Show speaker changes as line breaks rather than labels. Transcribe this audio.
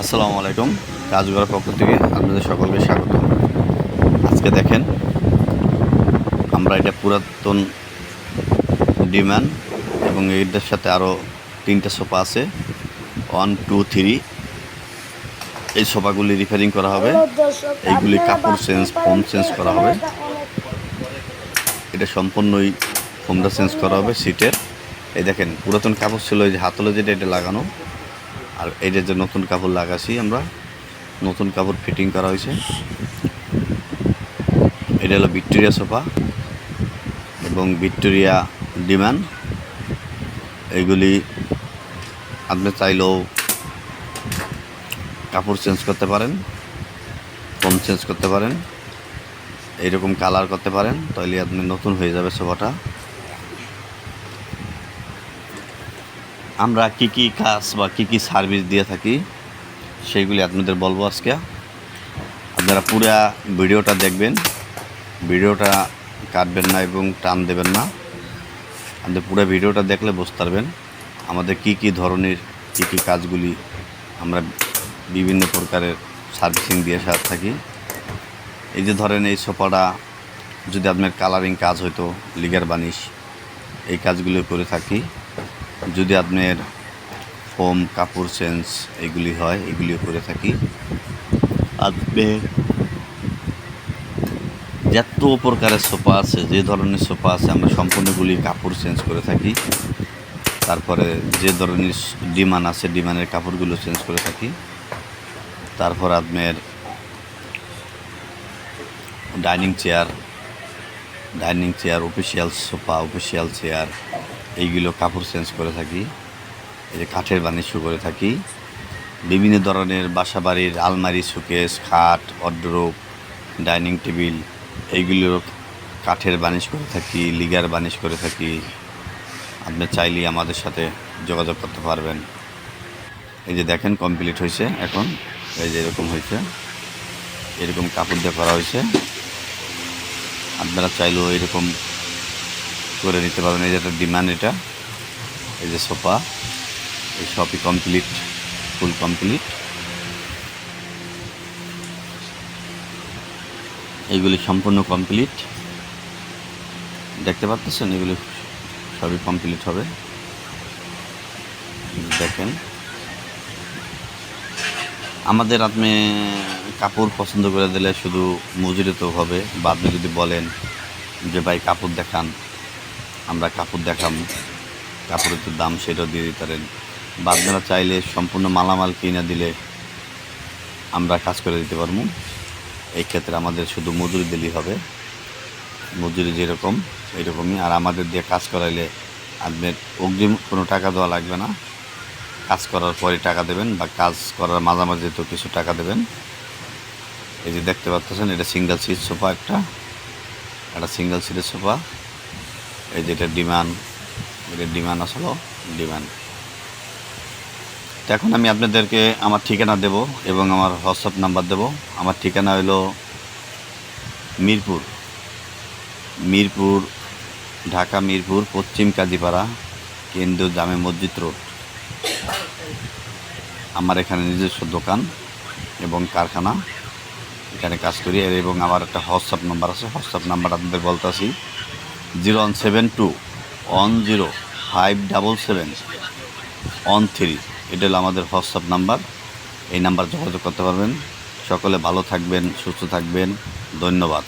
আসসালামু আলাইকুম কাজগড়ার পক্ষ থেকে আপনাদের সকলকে স্বাগত। আজকে দেখেন আমরা এটা পুরাতন ডিমান্ড এবং এটার সাথে আরও তিনটা সোফা আছে। ওয়ান টু থ্রি এই সোফাগুলি রিপেয়ারিং করা হবে। এইগুলি কাপড় চেঞ্জ ফোম চেঞ্জ করা হবে। এটা সম্পূর্ণই ফোমটা চেঞ্জ করা হবে সিটের এই দেখেন পুরাতন কাপড় ছিল এই যে হাতলে যেটা এটা লাগানো। আর এটা যে নতুন কাপড় লাগাছি আমরা, নতুন কাপড় ফিটিং করা হয়েছে। এটা হলো ভিক্টোরিয়া সোফা এবং ভিক্টোরিয়া ডিমান্ড এগুলি আপনি চাইলেও কাপড় চেঞ্জ করতে পারেন কম চেঞ্জ করতে পারেন, এইরকম কালার করতে পারেন তাহলে আপনি নতুন হয়ে যাবে সোফাটা। আমরা কি কি কাজ বা কি কি সার্ভিস দিয়ে থাকি, সেইগুলি আপনাদের বলব আজকে। আপনারা পুরা ভিডিওটা দেখবেন। ভিডিওটা কাটবেন না এবং টান দেবেন না। আপনি পুরো ভিডিওটা দেখলে বুঝতে পারবেন আমাদের কি কি ধরনের, কি কি কাজগুলি আমরা বিভিন্ন প্রকারের সার্ভিসিং দিয়ে সাথ থাকি। এই যে ধরেন এই সোফাটা, যদি আপনার কালারিং কাজ হইতো, লিগার বানিশ, এই কাজগুলো করে থাকি। যদি আপনার ফোম, কাপড় চেঞ্জ এগুলি হয়, এগুলিও করে থাকি। আপনি যত প্রকারের সোফা আছে, যে ধরনের সোফা আছে, আমরা সম্পূর্ণগুলি কাপড় চেঞ্জ করে থাকি। তারপরে যে ধরনের ডিমান্ড আছে, ডিমান্ডের কাপড়গুলো চেঞ্জ করে থাকি। তারপর আপনার dining chair dining chair, official sofa, official chair এইগুলো কাপড় চেঞ্জ করে থাকি। এই যে কাঠের বানিশ করে থাকি। বিভিন্ন ধরনের বাসা বাড়ির আলমারি, শোকেস, খাট অড্রোপ ডাইনিং টেবিল এইগুলো কাঠের বানিশ করে থাকি, লিগার বানিশ করে থাকি। আপনি চাইলেই আমাদের সাথে যোগাযোগ করতে পারবেন। এই যে দেখেন কমপ্লিট হয়েছে এখন। এই যে এরকম হয়েছে। এরকম কাপড় দিয়ে করা হয়েছে। আপনারা চাইলেও এরকম করে নিতে পারবেন। এই যে একটা ডিমান্ড এটা, এই যে সোফা এই সবই কমপ্লিট ফুল কমপ্লিট এইগুলি সম্পূর্ণ কমপ্লিট দেখতে পাচ্ছেন? এগুলি সবই কমপ্লিট হবে। দেখেন। আমাদের আপনি কাপড় পছন্দ করে দিলে শুধু মজুরি তো হবে। বা আপনি যদি বলেন যে, ভাই, কাপড় দেখান। আমরা কাপড় দেখাম কাপড়ের তো দাম সেটাও দিয়ে দিতে পারেন। বা আপনারা চাইলে সম্পূর্ণ মালামাল কিনে দিলে আমরা কাজ করে দিতে পারব। এই ক্ষেত্রে আমাদের শুধু মজুরি দিলেই হবে। মজুরি যেরকম এইরকমই আর আমাদের দিয়ে কাজ করাইলে আপনার অগ্রিম কোনো টাকা দেওয়া লাগবে না। কাজ করার পরে টাকা দেবেন বা কাজ করার মাঝামাঝি তো কিছু টাকা দেবেন। এই যে দেখতে পাচ্ছেন, এটা সিঙ্গেল সিট সোফা একটা। একটা সিঙ্গেল সিটের সোফা। এই যে এটা ডিমান্ড এটা ডিমান্ড আসলো, ডিমান্ড। এখন আমি আপনাদেরকে আমার ঠিকানা দেব এবং আমার হোয়াটসঅ্যাপ নাম্বার দেব। আমার ঠিকানা হলো মিরপুর মিরপুর, ঢাকা মিরপুর, পশ্চিম কাজীপাড়া কেন্দ্র জামে মসজিদ রোড। আমার এখানে নিজস্ব দোকান এবং কারখানা, এখানে কাজ করি। এবং আমার একটা হোয়াটসঅ্যাপ নাম্বার আছে। হোয়াটসঅ্যাপ নাম্বার আপনাদের বলতেছি। Zero one seven two, one zero five double seven, one three. এটা হলো আমাদের হোয়াটসঅ্যাপ নাম্বার। এই নাম্বার যোগাযোগ করতে পারবেন। সকলে ভালো থাকবেন, সুস্থ থাকবেন। ধন্যবাদ।